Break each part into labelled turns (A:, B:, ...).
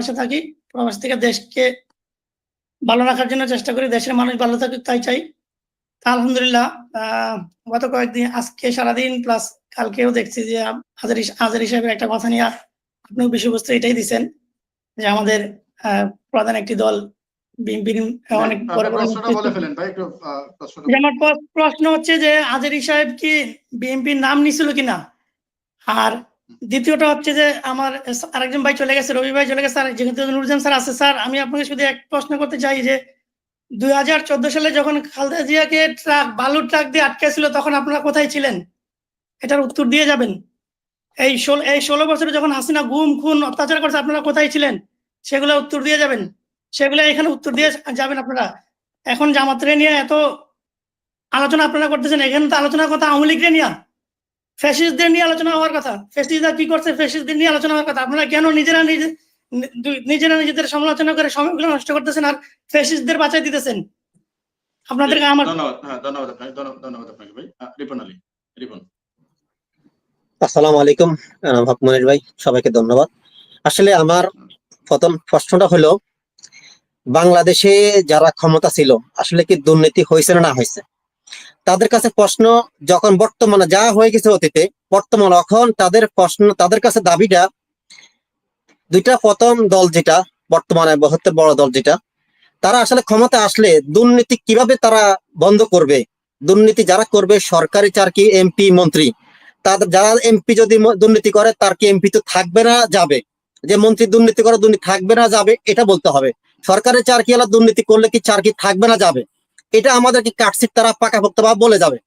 A: প্রবাসে থাকি প্রবাস থেকে দেশকে ভালো রাখার জন্য চেষ্টা করি দেশের মানুষ ভালো থাকুক তাই চাই। আলহামদুলিল্লাহ গত কয়েকদিন আজকে সারাদিন প্লাস কালকেও দেখছি যে হাজার হাজার হিসেবে একটা কথা নিয়ে আপনিও বিষয়বস্তু এটাই দিচ্ছেন যে আমাদের আহ, প্রধান একটি দল বিএনপির অনেক বড় আমার প্রশ্ন হচ্ছে যে আজারি সাহেব কি বিএনপির নাম নিছিল কিনা? আর দ্বিতীয়টা হচ্ছে যে আমার আরেকজন ভাই চলে গেছে, রবি ভাই চলে গেছে যেহেতু নুরজান স্যার আছে, স্যার, আমি আপনাকে শুধু এক প্রশ্ন করতে চাই যে, দুই হাজার চোদ্দ সালে যখন খালেদা জিয়াকে ট্রাক, বালুর ট্রাক দিয়ে আটকে ছিল তখন আপনারা কোথায় ছিলেন? এটার উত্তর দিয়ে যাবেন। এই ষোলো এই ষোলো বছরে যখন হাসিনা গুম, খুন, অত্যাচার করছে, আপনারা কোথায় ছিলেন? সেগুলো উত্তর দিয়ে যাবেন। সেগুলো এখানে উত্তর দিয়ে যাবেন আপনারা। এখন জামাতরে নিয়ে এত আলোচনা আপনারা করতেছেন, এখানে তো আলোচনা কথা আওয়ামী লীগরে নিয়ে। ফ্যাসিস্টদের নিয়ে আলোচনা হওয়ার কথা। ফ্যাসিস্টরা কি করছে? ফ্যাসিস্টদের নিয়ে আলোচনা হওয়ার কথা। আপনারা কেন নিজেরা নিজে নিজেরা নিজেদের সমালোচনা করে সময়গুলো নষ্ট করতেছেন আর ফ্যাসিস্টদের বাঁচাই দিতেছেন? আপনাদেরকে আমার
B: ধন্যবাদ হ্যাঁ ধন্যবাদ আপনাকে ধন্যবাদ আপনাকে ভাই। রিপন আলী রিপন।
C: আসসালামু আলাইকুম হক মনির ভাই সবাইকে ধন্যবাদ। আসলে আমার প্রথম প্রশ্নটা হলো বাংলাদেশে যারা ক্ষমতা ছিল আসলে কি দুর্নীতি হয়েছে না না হয়েছে? তাদের কাছে প্রশ্ন, যখন বর্তমানে যা হয়ে গেছে অতীতে, বর্তমানে এখন তাদের প্রশ্ন, তাদের কাছে দাবিটা দুইটা, প্রথম দল যেটা, বর্তমানে বৃহত্তর বড় দল যেটা, তারা আসলে ক্ষমতা আসলে দুর্নীতি কীভাবে তারা বন্ধ করবে? দুর্নীতি যারা করবে, সরকারি চাকরি, এমপি, মন্ত্রী। তাদের, যারা এমপি যদি দুর্নীতি করে, তার কি এমপি তো থাকবে না, যাবে? যে মন্ত্রী দুর্নীতি করে, দুর্নীতি থাকবে না, যাবে? এটা বলতে হবে। সরকারের চাকরি এলা দুর্নীতি করলে কি চাকরি থাকবে না, যাবে? এটা আমাদেরকে কাটছিট তারা পাকাপোক্ত ভাবে বলে যাবে।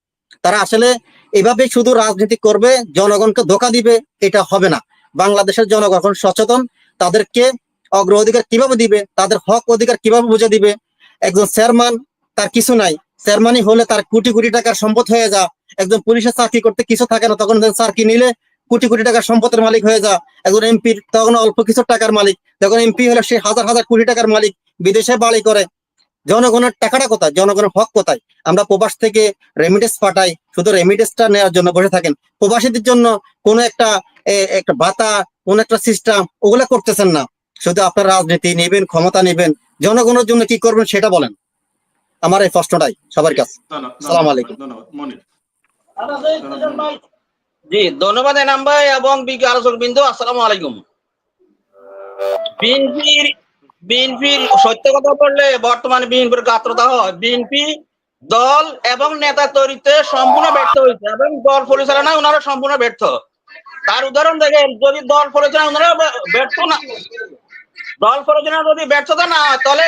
C: তারা আসলে এভাবে শুধু রাজনীতি করবে, জনগণকে ধোকা দিবে, এটা হবে না। বাংলাদেশের জনগণ সচেতন, তাদেরকে অগ্রাধিকার কীভাবে দিবে, তাদের হক অধিকার কীভাবে বুঝে দিবে? একজন চেয়ারম্যান, তার কিছু নাই। চেয়ারম্যানই হলে তার কোটি কোটি টাকার সম্পদ হয়ে যা। একজন পুলিশের চাকরি করতে কিছু থাকে না, তখন চাকরি নিলে কোটি কোটি টাকার সম্পদের মালিক হয়ে যা। একজন এমপি, তখন অল্প কিছু টাকার মালিক। তখন এমপি হলে সে হাজার হাজার কোটি টাকার মালিক। বিদেশে বাড়ি করে। জনগণের টাকাটা কোথায়? জনগণের হক কোথায়? আমরা প্রবাস থেকে রেমিটেন্স পাঠাই শুধু রেমিটেন্সটা নেওয়ার জন্য বসে থাকেন। প্রবাসীদের জন্য কোনো একটা এ, একটা ভাতা কোন একটা সিস্টেম ওগুলা করতেছেন না। শুধু আপনার রাজনীতি নেবেন ক্ষমতা নেবেন। জনগণের জন্য কি করবেন সেটা বলেন। আমার এই প্রশ্নটাই সবার কাছে।
B: ধন্যবাদ
C: আসসালামু আলাইকুম।
D: জি ধন্যবাদ এনাম ভাই এবং বিজ্ঞ আলোচক বিন্দু আসসালামু আলাইকুম। বিএনপির বিএনপির সত্য কথা বললে বর্তমানে বিএনপির গাত্রতা হয়। বিএনপি দল এবং নেতা তৈরিতে সম্পূর্ণ ব্যর্থ হয়েছে এবং দল পরিচালনায় ওনারা সম্পূর্ণ ব্যর্থ। তার উদাহরণ দেখেন, যদি দল পরিচালনা ওনারা ব্যর্থ না দল পরিচালনা যদি ব্যর্থতা না হয়, তাহলে